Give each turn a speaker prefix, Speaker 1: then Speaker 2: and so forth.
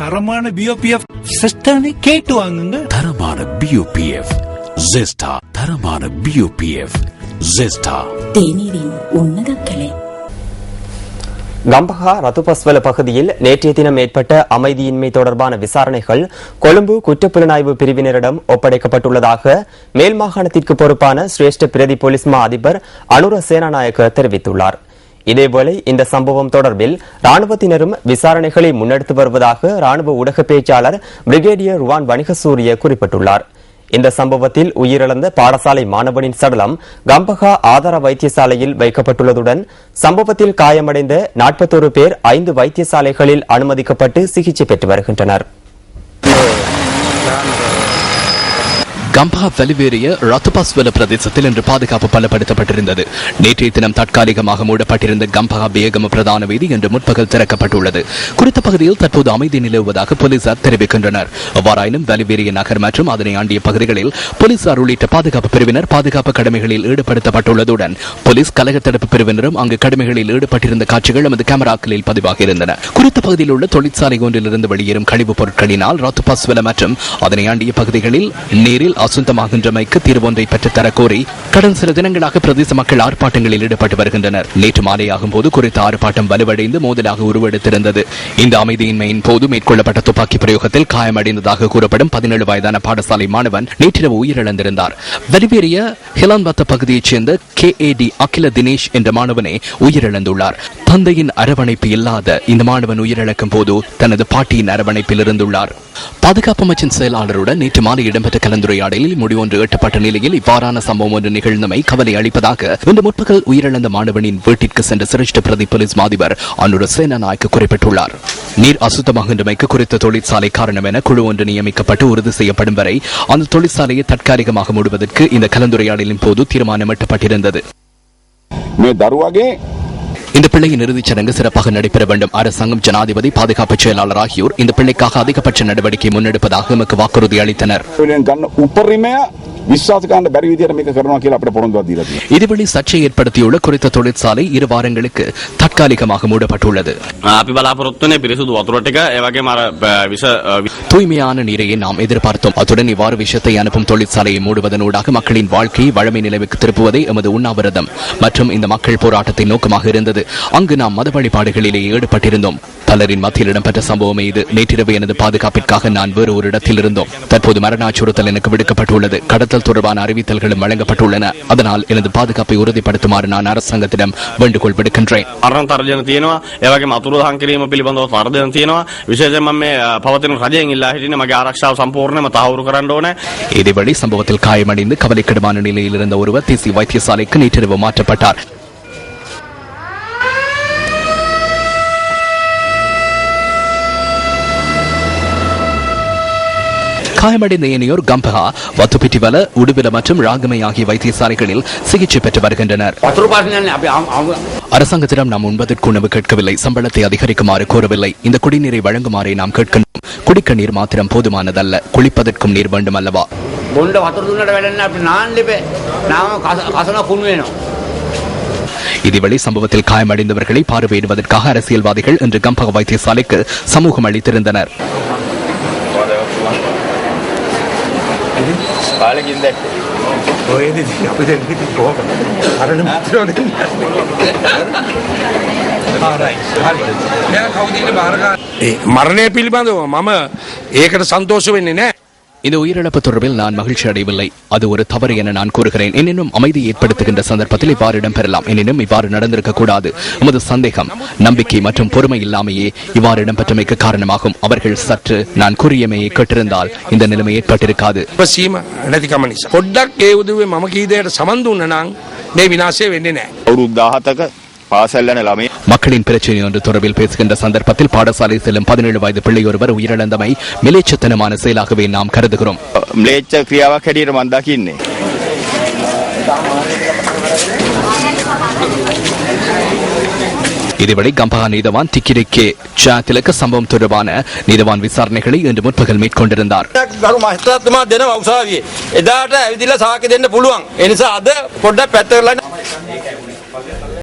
Speaker 1: தரமான பிஓபிஎஃப் சிஸ்டர்னு கேட்டு வாங்குங்க.
Speaker 2: தரமான பியூபிஎஃப் ஜெஸ்டா தரமான பியூபிஎஃப் ஜெஸ்டா
Speaker 3: தேநீரின் உன்னத கிளை.
Speaker 4: கம்பஹா ரத்துபஸ்வல பகுதியில் நேற்றைய தினம் ஏற்பட்ட அமைதியின்மை தொடர்பான விசாரணைகள் கொழும்பு குற்றப்புலனாய்வு பிரிவினரிடம் ஒப்படைக்கப்பட்டுள்ளதாக மேல் மாகாணத்திற்கு பொறுப்பான சிரேஷ்ட பிரதி போலீஸ் மா அதிபர் அனுர சேனாநாயக்க தெரிவித்துள்ளார். இதேவேளை இந்த சம்பவம் தொடர்பில் ராணுவத்தினரும் விசாரணைகளை முன்னெடுத்து வருவதாக ராணுவ ஊடக பேச்சாளர் பிரிகேடியர் ருவான் வணிகசூரிய குறிப்பிட்டுள்ளார். இந்த சம்பவத்தில் உயிரிழந்த பாடசாலை மாணவனின் சடலம் கம்பகா ஆதார வைத்தியசாலையில் வைக்கப்பட்டுள்ளதுடன் சம்பவத்தில் காயமடைந்த நாற்பத்தொரு பேர் ஐந்து வைத்தியசாலைகளில் அனுமதிக்கப்பட்டு சிகிச்சை பெற்று வருகின்றனர்.
Speaker 5: கம்பா வெளிவேறிய ரத்துபாஸ்வல பிரதேசத்தில் இன்று பாதுகாப்பு பலப்படுத்தப்பட்டிருந்தது. நேற்றைய தினம் தற்காலிகமாக மூடப்பட்டிருந்த கம்பா பேகம பிரதான வீதி இன்று முற்பகல் திறக்கப்பட்டுள்ளது. குறித்த பகுதியில் தற்போது அமைதி நிலவுவதாக போலீசார் தெரிவிக்கின்றனர். அவ்வாறாயினும் வெளிவேறிய நகர் மற்றும் அதனை ஆண்டிய பகுதிகளில் போலீசார் உள்ளிட்ட பாதுகாப்பு பிரிவினர் பாதுகாப்பு கடமைகளில் ஈடுபடுத்தப்பட்டுள்ளதுடன் போலீஸ் கலக தடுப்பு பிரிவினரும் அங்கு கடமைகளில் ஈடுபட்டிருந்த காட்சிகள் நமது கேமராக்களில் பதிவாக இருந்தன குறித்த பகுதியில் உள்ள தொழிற்சாலை ஒன்றிலிருந்து வெளியேறும் கழிவுப் பொருட்களினால் ரத்துபாஸ்வல மற்றும் அதனை ஆண்டிய பகுதிகளில் நீரில் அசுத்தமாகின்றமைக்கு தீர்வொன்றை பெற்றுத்தர கோரி கடந்த சில தினங்களாக பிரதேச மக்கள் ஆர்ப்பாட்டங்களில் ஈடுபட்டு வருகின்றனர். நேற்று மாலையாகும் போது குறித்த ஆர்ப்பாட்டம் வலுவடைந்து மோதலாக உருவெடுத்திருந்தது. இந்த அமைதியின்மையின் போது மேற்கொள்ளப்பட்ட துப்பாக்கி பிரயோகத்தில் காயமடைந்ததாக கூறப்படும் பதினேழு வயதான பாடசாலை மாணவன் நேற்றிரவு உயிரிழந்திருந்தார். வெளிவேறிய ஹிலான்பத்த பகுதியைச் சேர்ந்த கே. ஏ. டி. அகில தினேஷ் என்ற மாணவனே உயிரிழந்துள்ளார். தந்தையின் அரவணைப்பு இல்லாத இந்த மாணவன் உயிரிழக்கும் போது தனது பாட்டியின் அரவணைப்பில் இருந்துள்ளார். பாதுகாப்பு அமைச்சின் செயலாளருடன் நேற்று மாலை இடம்பெற்ற வரையில் முடிவொன்று எட்டப்பட்ட நிலையில் இவ்வாறான சம்பவம் ஒன்று நிகழ்ந்தமை கவலை அளிப்பதாக இன்று முற்பகல் உயிரிழந்த மாணவனின் வீட்டிற்கு சென்ற சிரேஷ்ட பிரதி போலீஸ் மாதிபர் அனுர சேனநாயக் குறிப்பிட்டுள்ளார். நீர் அசுத்தமாகின்றமைக்கு குறித்த தொழிற்சாலை காரணம் என குழு ஒன்று நியமிக்கப்பட்டு உறுதி செய்யப்படும் வரை அந்த தொழிற்சாலையை தற்காலிகமாக மூடுவதற்கு இந்த கலந்துரையாடலின் போது தீர்மானம் எட்டப்பட்டிருந்தது. இந்த பிள்ளையின் இறுதிச் சடங்கு சிறப்பாக நடைபெற வேண்டும். அரசாங்கம் ஜனாதிபதி பாதுகாப்பு செயலாளர் ஆகியோர் இந்த பிள்ளைக்காக அதிகபட்ச நடவடிக்கை முன்னெடுப்பதாக எமக்கு வாக்குறுதி அளித்தனர்.
Speaker 6: විශ්වාස කරන්න බැරි විදියට මේක කරනවා කියලා අපිට පොරොන්දුවක් දීලා තියෙනවා.
Speaker 5: இதுவழி சர்ச்சை ஏற்படுத்தியுள்ள குறித்த தொழிற்சாலை இரு வாரங்களுக்கு தற்காலிகமாக மூடப்பட்டுள்ளது
Speaker 7: අපි බලාපොරොත්තුනේ පිරිසුදු වතුර ටික ඒ වගේම අර බ- විස අ, වි-
Speaker 5: தூய்மையான நீரையே நாம் எதிர்பார்த்தோம் அத்துடன் இவ்வாறு விஷயத்தை அனுப்பும் தொழிற்சாலையை மூடுவதனூடாக மக்களின் வாழ்க்கையை வழமை நிலைவுக்கு திருப்புவதே எமது உண்ணாவிரதம் மற்றும் இந்த மக்கள் போராட்டத்தின் நோக்கமாக இருந்தது அங்கு நாம் மத வழிபாடுகளிலே ஈடுபட்டிருந்தோம் பலரின் மத்தியில் இடம்பெற்ற சம்பவமே இது நேற்றிரவு எனது பாதுகாப்பிற்காக நான் வேறு ஒரு இடத்தில் இருந்தோம் தற்போது மரண அச்சுறுத்தல் எனக்கு விடுக்கப்பட்டுள்ளது கடத்தல் தொடர்பான அறிவித்தல்களும் வழங்கப்பட்டுள்ளன அதனால் எனது பாதுகாப்பை உறுதிப்படுத்துமாறு நான் அரசாங்கத்திடம் வேண்டுகோள் விடுக்கின்றேன்
Speaker 7: මරණ තර්ජන තියෙනවා ඒ වගේම අතුරු දහන් කිරීම පිළිබඳව තර්ජන තියෙනවා විශේෂයෙන්ම මම මේ අ, පවතින රජයෙන් ඉල්ලා හිටින්නේ මගේ ආරක්ෂාව සම්පූර්ණයෙන්ම තහවුරු කරන්න ඕනේ
Speaker 5: இதேவேளை சம்பவத்தில் காயமடைந்து கவலைக்கிடமான நிலையில் இருந்த ஒருவர் தேசிய வைத்தியசாலைக்கு நேற்றிரவு மாற்றப்பட்டார் காயமடைந்த ஏனையோர் கம்பகா வத்துப்பிட்டிவல உடுவில மற்றும் ராகமை ஆகிய வைத்தியசாலைகளில் சிகிச்சை பெற்று வருகின்றனர் அரசாங்கத்திடம் நாம் உண்பதற்கு உணவு கேட்கவில்லை சம்பளத்தை அதிகரிக்குமாறு கோரவில்லை இந்த குடிநீரை வழங்குமாறே நாம் கேட்கின்றோம் குடிக்க நீர் மாத்திரம் போதுமானதல்ல குளிப்பதற்கும் நீர் வேண்டும் அல்லவா
Speaker 8: බොන්්ඩ වතුර දුන්නට වැඩන්න අපි නාන්ලිපේ නාම කසන කුණු වෙනවා.
Speaker 5: இதேவேளை சம்பவத்தில் காயமடைந்தவர்களை பார்வையிடுவதற்காக அரசியல்வாதிகள் இன்று கம்பக வைத்தியசாலைக்கு சமூகம் அளித்திருந்தனர்
Speaker 6: ඉතින් පාලකින් දැක්ක.
Speaker 9: ඔයද ඉතින් අපි දැන් ඉතින් කොහොමද? අරණ මිත්‍රෝ දෙන්න. ඒ මරණය පිළිබඳව මම ඒකට සන්තෝෂ වෙන්නේ නැහැ.
Speaker 5: இந்த உயிரிழப்பு தொடர்பில் நான் மகிழ்ச்சி அடையவில்லை அது ஒரு தவறு என நான் கூறுகிறேன் எனினும் அமைதி ஏற்படுத்துகின்ற சந்தர்ப்பத்தில் இவ்வாறு இடம்பெறலாம் எனினும் இவ்வாறு நடந்திருக்க கூடாது நமது சந்தேகம் நம்பிக்கை மற்றும் பொறுமை இல்லாமையே இவ்வாறு இடம்பெற்றமைக்கு காரணமாகும் அவர்கள் சற்று நான் கூறியமையை கேட்டிருந்தால் இந்த நிலைமை ஏற்பட்டிருக்காது
Speaker 9: සීම නැතිකම නිසා. පොඩ්ඩක් ඒ උදුවේ මම කීදයට සමන්දුන්න නං මේ විනාශය වෙන්නේ නෑ.
Speaker 6: අවුරුදු
Speaker 5: மக்களின் பிரச்சனை ஒன்று தொடர்பில் பேசுகின்ற சந்தர்ப்பத்தில் பாடசாலை செல்லும் பதினேழு வயது பிள்ளை ஒருவர் உயிரிழந்தமை மிலேச்சத்தனமான செயலாகவே நாம் கருதுகிறோம்.
Speaker 6: மிலேச்ச
Speaker 5: இதுவரை கம்பஹா நீதவான் திக்கிரிக்கே ஜா திலக்க சம்பவம் தொடர்பான நீதவான் விசாரணைகளை இன்று முற்பகல் மேற்கொண்டிருந்தார்.
Speaker 8: எதாட்ட சாக்கி தென்ன புழுவாங்க